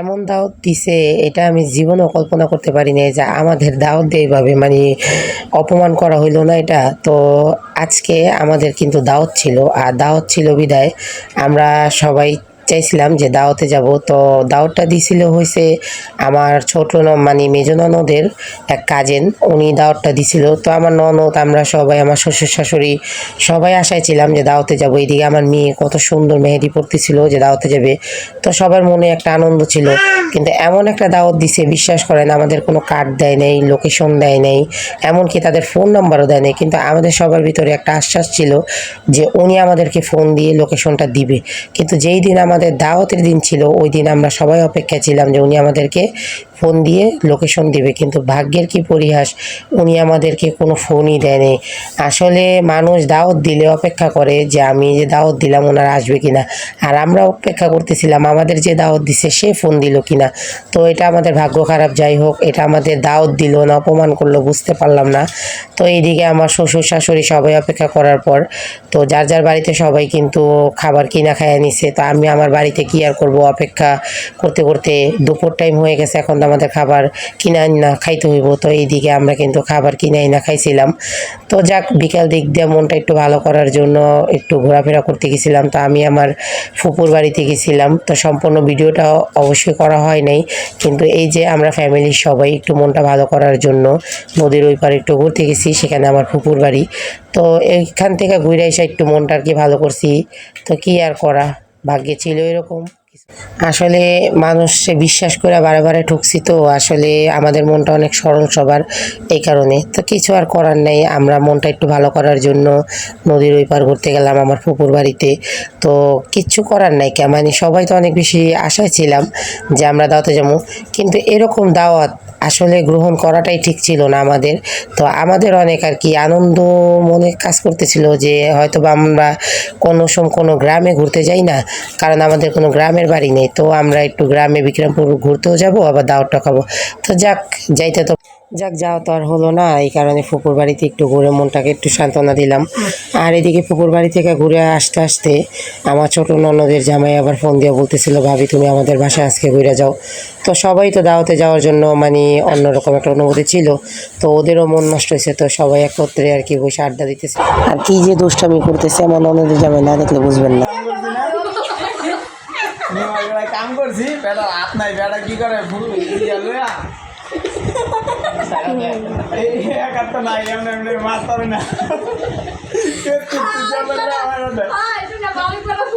এমন দাওয়াত দিছে, এটা আমি জীবনেও কল্পনা করতে পারি না যে আমাদের দাওয়াত দিয়ে এইভাবে মানে অপমান করা হইল না এটা। তো আজকে আমাদের কিন্তু দাওয়াত ছিল, আর দাওয়াত ছিল বিদায়। আমরা সবাই চাইছিলাম যে দাওয়াতে যাব। তো দাওয়াতটা দিছিল হয়েছে আমার ছোট মানে মেজ ননদের এক কাজেন উনি দাওয়াতটা দিছিল। তো আমার ননদ, আমরা সবাই, আমার শ্বশুর শাশুড়ি সবাই আশায় ছিলাম যে দাওয়াতে যাব। এইদিকে আমার মেয়ে কত সুন্দর মেহেদি পড়তেছিল যে দাওয়াতে যাবে। তো সবার মনে একটা আনন্দ ছিল। কিন্তু এমন একটা দাওয়াত দিছে, বিশ্বাস করেন, আমাদের কোনো কার্ড দেয় নাই লোকেশন দেয় নাই, এমনকি তাদের ফোন নাম্বারও দেয় নাই। কিন্তু আমাদের সবার ভিতরে একটা আশ্বাস ছিল যে উনি আমাদেরকে ফোন দিয়ে লোকেশনটা দিবে। কিন্তু যেই দিন আমাদের দাওয়াতের দিন ছিল ওই দিন আমরা সবাই অপেক্ষা ছিলাম যে উনি আমাদেরকে ফোন দিয়ে লোকেশন দেবে, কিন্তু ভাগ্যের কি পরিহাস? উনি আমাদেরকে কোনো ফোনই দেয়নি। আসলে মানুষ দাওয়াত দিলে অপেক্ষা করে যে আমি যে দাওয়াত দিলাম, ওনারা আসবে কিনা। আর আমরা অপেক্ষা করতেছিলাম, আমাদের যে দাওয়াত দিছে, সে ফোন দিল কিনা। তো এটা আমাদের ভাগ্য খারাপ, যাই হোক, এটা আমাদের দাওয়াত দিল না, অপমান করল, বুঝতে পারলাম না। তো এইদিকে আমার শ্বশুর শাশুড়ি সবাই অপেক্ষা করার পর, তো যার যার বাড়িতে সবাই কিন্তু খাবার কিনা খাইয়া নিছে। তো আমি আমার বাড়িতে কি আর করব অপেক্ষা করতে করতে দুপুর টাইম হয়ে গেছে, এখন তো আমাদের খাবার কিনা না খাইতে হইব। তো এইদিকে আমরা কিন্তু খাবার কিনাই না খাইছিলাম। তো যাক, বিকাল দিক দিয়ে মনটা একটু ভালো করার জন্য একটু ঘোরাফেরা করতে গেছিলাম। তো আমি আমার ফুপুর বাড়িতে গেছিলাম। তো সম্পূর্ণ ভিডিওটা অবশ্যই করা হয় নাই। কিন্তু এই যে আমরা ফ্যামিলির সবাই একটু মনটা ভালো করার জন্য নদীর ওই পারে একটু ঘুরতে গেছি, সেখানে আমার ফুপুর বাড়ি। তো এইখান থেকে ঘুরে এসে একটু মনটা আর কি ভালো করছি। তো কি আর করা? ভাগ্যে ছিল এরকম। আসলে মানুষ বিশ্বাস করে বারে ঠুকছি তো, আসলে আমাদের মনটা অনেক সরল সবার এই কারণে। তো কিছু আর করার নেই, আমরা মনটা একটু ভালো করার জন্য নদীর ওই পার ঘুরতে গেলাম আমার ফুপুর বাড়িতে। তো কিচ্ছু করার নাই কে মানে সবাই তো অনেক বেশি আশায় ছিলাম যে আমরা দাওয়াতে যাব। কিন্তু এরকম দাওয়াত আসলে গ্রহণ করাটাই ঠিক ছিল না আমাদের। তো আমাদের অনেক আর কি আনন্দ মনে কাজ করতেছিল যে হয়তো বা আমরা কোনো সম কোনো গ্রামে ঘুরতে যাই না, কারণ আমাদের কোনো গ্রামের বাড়ি নেই, তো আমরা একটু গ্রামে বিক্রমপুর ঘুরতেও যাব, আবার দাওয়াতটা খাব। তো যাক, যাইতে তো যাক, যাওয়া তো আর হলো না, এই কারণে ফুপুর বাড়িতে একটু ঘুরে মনটাকে একটু সান্ত্বনা দিলাম। আর এদিকে ফুপুর বাড়ি থেকে ঘুরে আসতে আসতে আমার ছোট ননদের জামাই আবার ফোন দিয়ে বলতেছিল, ভাবি, তুমি আমাদের বাসায় আজকে ঘুরে যাও। তো সবাই তো দাওয়াতে যাওয়ার জন্য মানে অন্যরকম একটা অনুভূতি ছিল, তো ওদেরও মন নষ্ট হয়েছে, তো সবাই একত্রে আর কি বসে আড্ডা দিতেছে। আর কি যে দুষ্টামি করতেছে, আমার ননদের জামাই না দেখলে বুঝবেন না। নিমাইগুলা কাম করছি বেটা হাত নাই বেটা কি করে? ইয়া লইয়া মাছ না। আমার